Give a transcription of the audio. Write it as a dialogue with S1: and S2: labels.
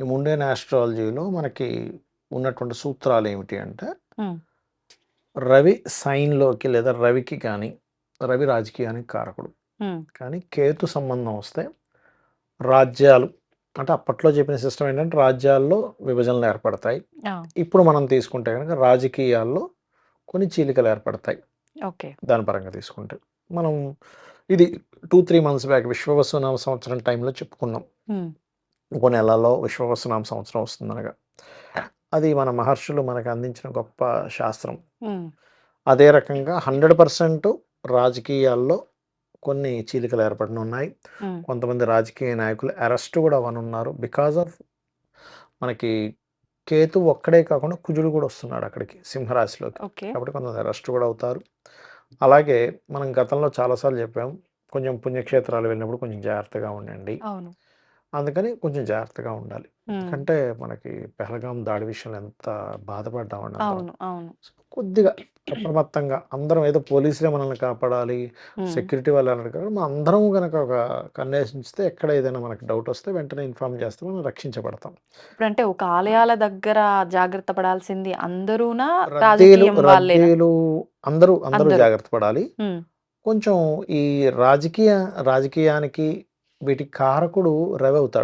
S1: ఈ ముండేన్ ఆస్ట్రాలజీలో మనకి ఉన్నటువంటి సూత్రాలు ఏమిటి అంటే. రవి సైన్‌లోకి లేదా రవికి కానీ, రవి రాజకీయానికి కారకుడు. కానీ కేతు సంబంధం వస్తే రాజ్యాలు అంటే అప్పట్లో చెప్పిన సిస్టమ్ ఏంటంటే రాజ్యాల్లో విభజనలు ఏర్పడతాయి. ఇప్పుడు మనం తీసుకుంటే గనక రాజకీయాల్లో కొన్ని చీలికలు ఏర్పడతాయి.
S2: ఓకే.
S1: దాని పరంగా తీసుకుంటే. మనం ఇది 2, 3 మంత్స్ బ్యాక్ విశ్వవసునామ సంవత్సరం టైంలో చెప్పుకున్నాం. ఇంకో నెలలో విశ్వవసునామ సంవత్సరం వస్తుందనగా. అది మన మహర్షులు మనకు అందించిన గొప్ప శాస్త్రం. అదే రకంగా 100% రాజకీయాల్లో కొన్ని చీలికలు ఏర్పడనున్నాయి.
S2: హ్మ్.
S1: కొంతమంది రాజకీయ నాయకులు అరెస్ట్ కూడా అవ్వనున్నారు. బికాస్ ఆఫ్ మనకి కేతు ఒక్కడే కాకుండా కుజుడు కూడా వస్తున్నాడు అక్కడికి సింహరాశిలోకి. కాబట్టి కొంతమంది అరెస్ట్ కూడా అవుతారు. అలాగే మనం గతంలో చాలా సార్లు చెప్పాం. కొంచెం పుణ్యక్షేత్రాలు వెళ్ళినప్పుడు కొంచెం జాగ్రత్తగా ఉండండి. అందుకని కొంచెం జాగ్రత్తగా ఉండాలి. ఎందుకంటే మనకి పెహల్గాం దాడి విషయంలో ఎంత.
S2: అవును.
S1: కొద్దిగా అప్రమత్తంగా అందరం ఏదో పోలీసులే మనల్ని కాపాడాలి. సెక్యూరిటీ వాళ్ళు కాదు. మనం అందరం గనక ఒక కన్నేసించితే ఎక్కడ ఏదైనా మనకి డౌట్ వస్తే వెంటనే ఇన్ఫార్మ్ చేస్తే మనం రక్షించబడతాం.
S2: ఇప్పుడంటే ఒక ఆలయాల దగ్గర జాగ్రత్త పడాల్సింది అందరూనా?
S1: రద్దీలు అందరూ అందరూ
S2: అందరూ.
S1: జాగ్రత్త పడాలి. కొంచెం ఈ రాజకీయ రాజకీయానికి వీటికి కారకుడు రవి అవుతాడు.